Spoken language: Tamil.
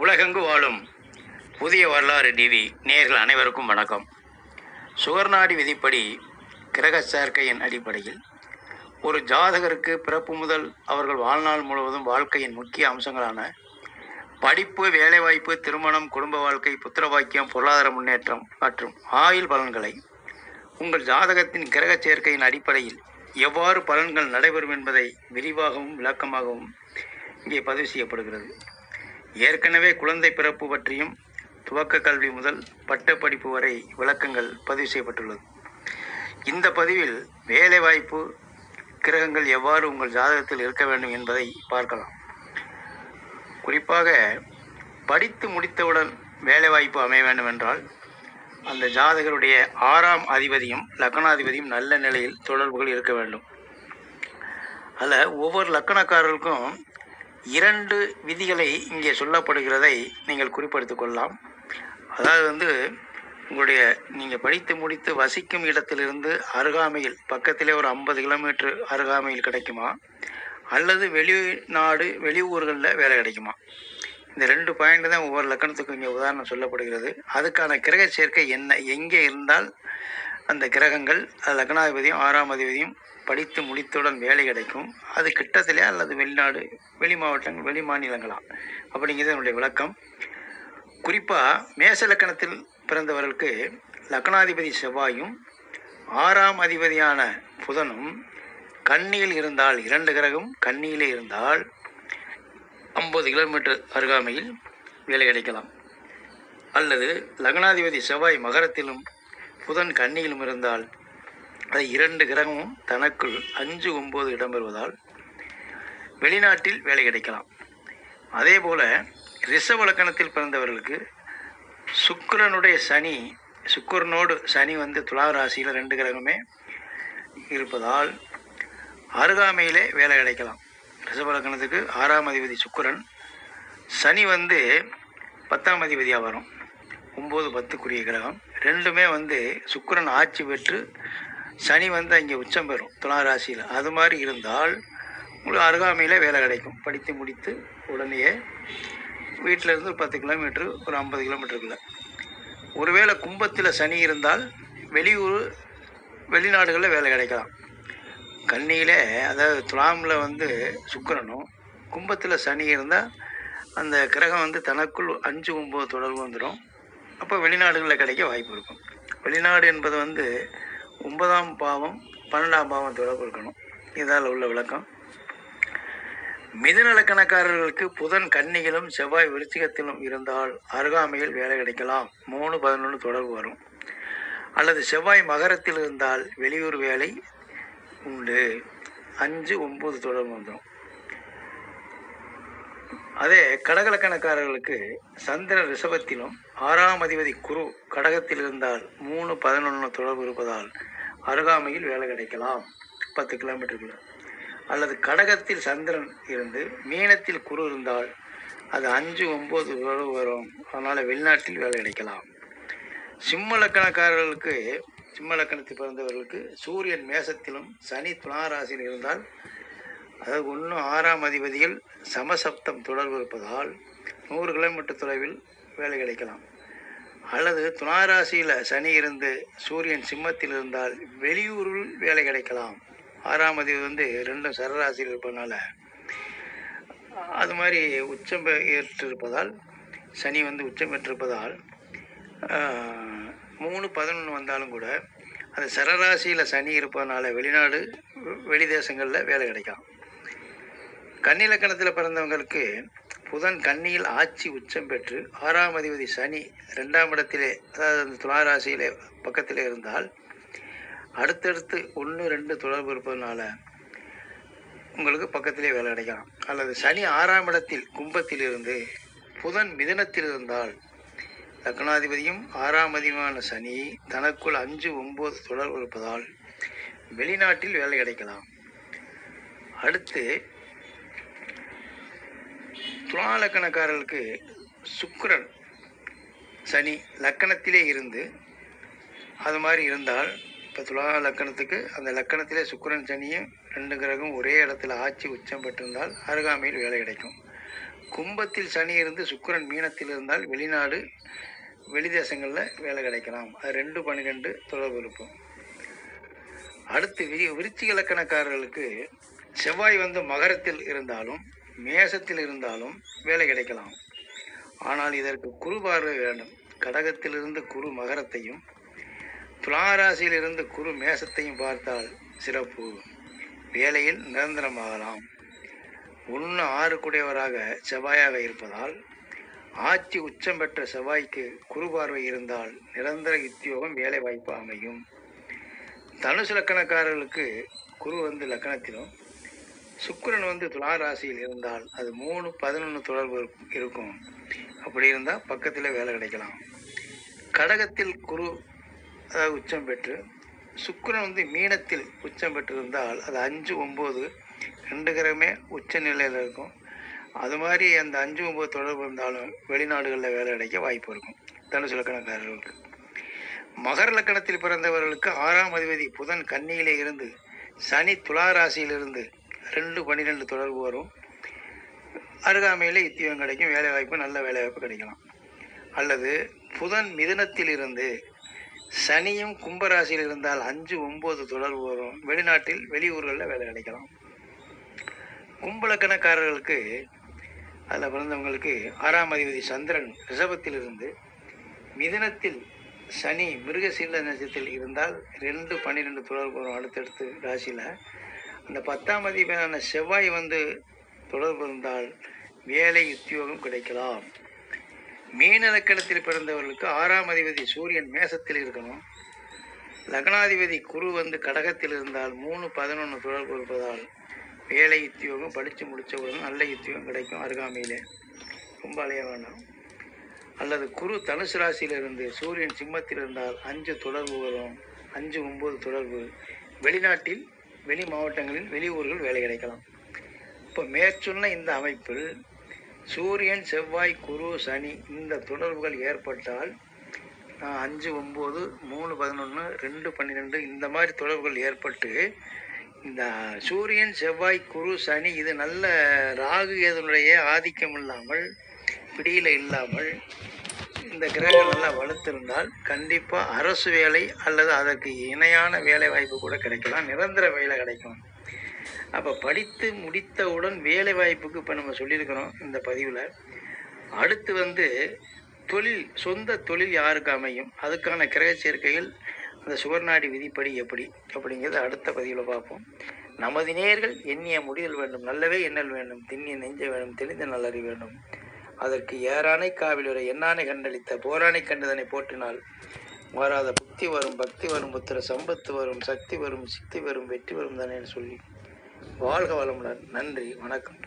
உலகெங்கு வாழும் புதிய வரலாறு டிவி நேர்கள் அனைவருக்கும் வணக்கம். சுவர்நாடி விதிப்படி கிரக சேர்க்கையின் அடிப்படையில் ஒரு ஜாதகருக்கு பிறப்பு முதல் அவர்கள் வாழ்நாள் முழுவதும் வாழ்க்கையின் முக்கிய அம்சங்களான படிப்பு வேலைவாய்ப்பு திருமணம் குடும்ப வாழ்க்கை புத்திரவாக்கியம் பொருளாதார முன்னேற்றம் மற்றும் ஆயுள் பலன்களை உங்கள் ஜாதகத்தின் கிரக சேர்க்கையின் அடிப்படையில் எவ்வாறு பலன்கள் நடைபெறும் என்பதை விரிவாகவும் விளக்கமாகவும் இங்கே பதிவு செய்யப்படுகிறது. ஏற்கனவே குழந்தை பிறப்பு பற்றியும் துவக்க கல்வி முதல் பட்டப்படிப்பு வரை விளக்கங்கள் பதிவு செய்யப்பட்டுள்ளது. இந்த பதிவில் வேலைவாய்ப்பு கிரகங்கள் எவ்வாறு உங்கள் ஜாதகத்தில் இருக்க வேண்டும் என்பதை பார்க்கலாம். குறிப்பாக படித்து முடித்தவுடன் வேலைவாய்ப்பு அமைய வேண்டும் என்றால் அந்த ஜாதகருடைய ஆறாம் அதிபதியும் லக்னாதிபதியும் நல்ல நிலையில் தொடர்புகள் இருக்க வேண்டும். அதில் ஒவ்வொரு லக்கணக்காரர்களுக்கும் இரண்டு விதிகளை இங்கே சொல்லப்படுகிறதை நீங்கள் குறிப்பெடுத்துக் கொள்ளலாம். அதாவது வந்து உங்களுடைய நீங்கள் படித்து முடித்து வசிக்கும் இடத்திலிருந்து அருகாமையில் பக்கத்திலே ஒரு ஐம்பது கிலோமீட்டர் அருகாமையில் கிடைக்குமா? அல்லது வெளிநாடு வெளியூர்களில் வேலை கிடைக்குமா? இந்த ரெண்டு பாயிண்ட் தான் ஒவ்வொரு லக்கணத்துக்கும் இங்கே உதாரணம் சொல்லப்படுகிறது. அதுக்கான கிரக சேர்க்கை என்ன? எங்கே இருந்தால் அந்த கிரகங்கள் லக்னாதிபதியும் ஆறாம் அதிபதியும் படித்து முடித்தவுடன் வேலை கிடைக்கும். அது கிட்டத்திலே அல்லது வெளிநாடு வெளி மாவட்டங்கள் வெளி மாநிலங்களா அப்படிங்கிறது என்னுடைய விளக்கம். குறிப்பாக மேச லக்கணத்தில் பிறந்தவர்களுக்கு லக்னாதிபதி செவ்வாயும் ஆறாம் அதிபதியான புதனும் கண்ணியில் இருந்தால் இரண்டு கிரகம் கண்ணியிலே இருந்தால் ஐம்பது கிலோமீட்டர் அருகாமையில் வேலை கிடைக்கலாம். அல்லது லக்னாதிபதி செவ்வாய் மகரத்திலும் புதன் கன்னியிலும் இருந்தால் அது இரண்டு கிரகமும் தனக்குள் அஞ்சு ஒம்பது இடம்பெறுவதால் வெளிநாட்டில் வேலை கிடைக்கலாம். அதே போல் ரிஷப லக்கணத்தில் பிறந்தவர்களுக்கு சுக்கரனுடைய சனி சுக்கரனோடு சனி வந்து துலா ராசியில் ரெண்டு கிரகமே இருப்பதால் அருகாமையிலே வேலை கிடைக்கலாம். ரிஷப லக்கணத்துக்கு ஆறாம் அதிபதி சுக்கரன் சனி வந்து பத்தாம் அதிபதியாக வரும். ஒம்பது பத்துக்குரிய கிரகம். ரெண்டுமே வந்து சுக்கரன் ஆட்சி பெற்று சனி வந்து அங்கே உச்சம் பெறும் துலா ராசியில். அது மாதிரி இருந்தால் உங்களுக்கு அருகாமையில் வேலை கிடைக்கும். படித்து முடித்து உடனேயே வீட்டில் இருந்து ஒரு பத்து கிலோமீட்ரு ஒரு ஐம்பது கிலோமீட்டருக்குள்ள. ஒருவேளை கும்பத்தில் சனி இருந்தால் வெளியூர் வெளிநாடுகளில் வேலை கிடைக்கலாம். கன்னியில் அதாவது துலாமில் வந்து சுக்கிரனும் கும்பத்தில் சனி இருந்தால் அந்த கிரகம் வந்து தனக்குள் அஞ்சு ஒம்பது தொடர்பு வந்துடும் அப்போ வெளிநாடுகளில் கிடைக்க வாய்ப்பு இருக்கும். வெளிநாடு என்பது வந்து ஒன்பதாம் பாவம் பன்னெண்டாம் பாவம் தொடர்பு இருக்கணும். இதால் உள்ள விளக்கம். மிதுநலக்கணக்காரர்களுக்கு புதன் கன்னிகளும் செவ்வாய் விருச்சிகத்திலும் இருந்தால் அருகாமையில் வேலை கிடைக்கலாம். மூணு பதினொன்று தொடர்பு வரும். அல்லது செவ்வாய் மகரத்தில் இருந்தால் வெளியூர் வேலை உண்டு. அஞ்சு ஒம்பது தொடர்பு வந்துடும் அதே கடகலக்கணக்காரர்களுக்கு சந்திர ரிஷபத்திலும் ஆறாம் அதிபதி குரு கடகத்தில் இருந்தால் மூணு பதினொன்று தொடர்பு இருப்பதால் அருகாமையில் வேலை கிடைக்கலாம். பத்து கிலோமீட்டருக்குள்ள அல்லது கடகத்தில் சந்திரன் இருந்து மீனத்தில் குரு இருந்தால் அது அஞ்சு ஒம்பது தொடர்பு வரும். அதனால் வெளிநாட்டில் வேலை கிடைக்கலாம். சிம்ம லக்கணக்காரர்களுக்கு சிம்ம லக்கணத்தில் பிறந்தவர்களுக்கு சூரியன் மேசத்திலும் சனி துளாராசியில் இருந்தால் அதாவது ஒன்று ஆறாம் அதிபதியில் சமசப்தம் தொடர்பு இருப்பதால் நூறு கிலோமீட்டர் தொலைவில் வேலை கிடைக்கலாம். அல்லது துணாராசியில் சனி இருந்து சூரியன் சிம்மத்தில் இருந்தால் வெளியூரில் வேலை கிடைக்கலாம். ஆறாம் அதிபதி வந்து ரெண்டும் சரராசியில் இருப்பதனால அது மாதிரி உச்சம் ஏற்றிருப்பதால் சனி வந்து உச்சம் பெற்றிருப்பதால் மூணு பதினொன்று வந்தாலும் கூட அது சரராசியில் சனி இருப்பதனால வெளிநாடு வெளி தேசங்களில் வேலை கிடைக்கலாம். கன்னிலக்கணத்தில் பிறந்தவங்களுக்கு புதன் கன்னியில் ஆட்சி உச்சம் பெற்று ஆறாம் அதிபதி சனி ரெண்டாம் இடத்திலே அதாவது அந்த துளாராசியிலே பக்கத்திலே இருந்தால் அடுத்தடுத்து ஒன்று ரெண்டு தொடர்பு இருப்பதனால உங்களுக்கு பக்கத்திலே வேலை கிடைக்கலாம் அல்லது சனி ஆறாம் இடத்தில் கும்பத்தில் இருந்து புதன் மிதனத்தில் இருந்தால் லக்னாதிபதியும் ஆறாம் அதிபதியான சனி தனக்குள் அஞ்சு ஒம்பது தொடர்பு இருப்பதால் வெளிநாட்டில் வேலை கிடைக்கலாம். அடுத்து துலாலக்கணக்காரர்களுக்கு சுக்கரன் சனி லக்கணத்திலே இருந்து அது மாதிரி இருந்தால் இப்போ துலா லக்கணத்துக்கு அந்த லக்கணத்திலே சுக்கரன் சனியும் ரெண்டு கிரகம் ஒரே இடத்துல ஆட்சி உச்சம் பெற்றிருந்தால் அருகாமையில் வேலை கிடைக்கும். கும்பத்தில் சனி இருந்து சுக்கரன் மீனத்தில் இருந்தால் வெளிநாடு வெளிதேசங்களில் வேலை கிடைக்கலாம். அது ரெண்டு பன்னிரெண்டு தொடர்பு இருக்கும். அடுத்து விரி விருச்சிக இலக்கணக்காரர்களுக்கு செவ்வாய் வந்து மகரத்தில் இருந்தாலும் மேசத்தில் இருந்தாலும் வேலை கிடைக்கலாம். ஆனால் இதற்கு குரு பார்வை வேண்டும். கடகத்திலிருந்து குரு மகரத்தையும் துளாராசியிலிருந்து குரு மேசத்தையும் பார்த்தால் சிறப்பு. வேலையில் நிரந்தரமாகலாம். ஒன்று ஆறு குடையவராக செவ்வாயாக இருப்பதால் ஆட்சி உச்சம் பெற்ற செவ்வாய்க்கு குரு பார்வை இருந்தால் நிரந்தர உத்தியோகம் வேலை வாய்ப்பு அமையும். தனுசு லக்கணக்காரர்களுக்கு குரு வந்து லக்கணத்திலும் சுக்கிரன் வந்து துலா ராசியில் இருந்தால் அது மூணு பதினொன்று தொடர்பு இருக்கும்- அப்படி இருந்தால் பக்கத்தில் வேலை கிடைக்கலாம். கடகத்தில் குரு அதாவது உச்சம் பெற்று சுக்கிரன் வந்து மீனத்தில் உச்சம் பெற்றிருந்தால் அது அஞ்சு ஒம்பது ரெண்டு கிரகமே உச்ச நிலையில் இருக்கும். அது மாதிரி அந்த அஞ்சு ஒம்பது தொடர்பு இருந்தாலும் வெளிநாடுகளில் வேலை கிடைக்க வாய்ப்பு இருக்கும். தனுசு லக்கணக்காரர்களுக்கு மகர லக்கணத்தில் பிறந்தவர்களுக்கு ஆறாம் அதிபதி புதன் கன்னியிலே இருந்து சனி துலா ராசியிலிருந்து ரெண்டு பன்னிரெண்டு தொடர்பு வரும். அருகாமையில் இத்தியம் கிடைக்கும். வேலைவாய்ப்பு நல்ல வேலைவாய்ப்பு கிடைக்கலாம். அல்லது புதன் மிதனத்திலிருந்து சனியும் கும்பராசியில் இருந்தால் அஞ்சு ஒம்பது தொடர்பு வரும். வெளிநாட்டில் வெளியூர்களில் வேலை கிடைக்கலாம். கும்பலக்கணக்காரர்களுக்கு அதில் பிறந்தவங்களுக்கு ஆறாம் அதிபதி சந்திரன் ரிஷபத்திலிருந்து இருந்து சனி மிருகசீல நட்சத்திரத்தில் இருந்தால் ரெண்டு பன்னிரெண்டு தொடர்பு வரும். அடுத்தடுத்து ராசியில் அந்த பத்தாம் அதிபதியான செவ்வாய் வந்து தொடர்பு இருந்தால் வேலை உத்தியோகம் கிடைக்கலாம். மீன லக்கணத்தில் பிறந்தவர்களுக்கு ஆறாம் அதிபதி சூரியன் மேசத்தில் இருக்கணும். லக்னாதிபதி குரு வந்து கடகத்தில் இருந்தால் மூணு பதினொன்று தொடர்பு இருப்பதால் வேலை உத்தியோகம் படித்து முடித்தவுடன் நல்ல உத்தியோகம் கிடைக்கும் அருகாமையிலே. ரொம்ப அலைய வேண்டாம். அல்லது குரு தனுசு ராசியிலிருந்து சூரியன் சிம்மத்தில் இருந்தால் அஞ்சு தொடர்பு வரும். அஞ்சு ஒம்பது தொடர்பு. வெளிநாட்டில் வெளி மாவட்டங்களில் வெளியூர்கள் வேலை கிடைக்கலாம். இப்போ மேற்சொன்ன இந்த அமைப்பில் சூரியன் செவ்வாய் குரு சனி இந்த தொடர்புகள் ஏற்பட்டால் அஞ்சு ஒம்பது மூணு பதினொன்று ரெண்டு பன்னிரெண்டு இந்த மாதிரி தொடர்புகள் ஏற்பட்டு இந்த சூரியன் செவ்வாய் குரு சனி இது நல்ல ராகு எதனுடைய ஆதிக்கம் இல்லாமல் பிடியில் இல்லாமல் இந்த கிரகங்கள் நல்லா வலுத்திருந்தால் கண்டிப்பாக அரசு வேலை அல்லது அதற்கு இணையான வேலை வாய்ப்பு கூட கிடைக்கலாம் நிரந்தர வேலை கிடைக்கும். அப்போ படித்து முடித்தவுடன் வேலை வாய்ப்புக்கு இப்போ நம்ம சொல்லியிருக்கிறோம் இந்த பதிவில். அடுத்து வந்து தொழில் சொந்த தொழில் யாருக்கு அமையும்? அதுக்கான கிரக சேர்க்கைகள் அந்த சுவர்நாடி விதிப்படி எப்படி? அப்படிங்கிறத அடுத்த பதிவில் பார்ப்போம். நமது நேர்கள் எண்ணிய முடிதல் வேண்டும். நல்லவே எண்ணல் வேண்டும். திண்ணிய நெஞ்ச வேண்டும். தெளிந்த நல்லறி வேண்டும். அதற்கு ஏறானை காவிலுரை எண்ணானை கண்டளித்த போரானை கண்டதனை போற்றினால் மாறாத புக்தி வரும் பக்தி வரும் புத்திர சம்பத்து வரும் சக்தி வரும் சித்தி வரும் வெற்றி வரும் தானே சொல்லி வாழ்க வளமுடன். நன்றி வணக்கம்.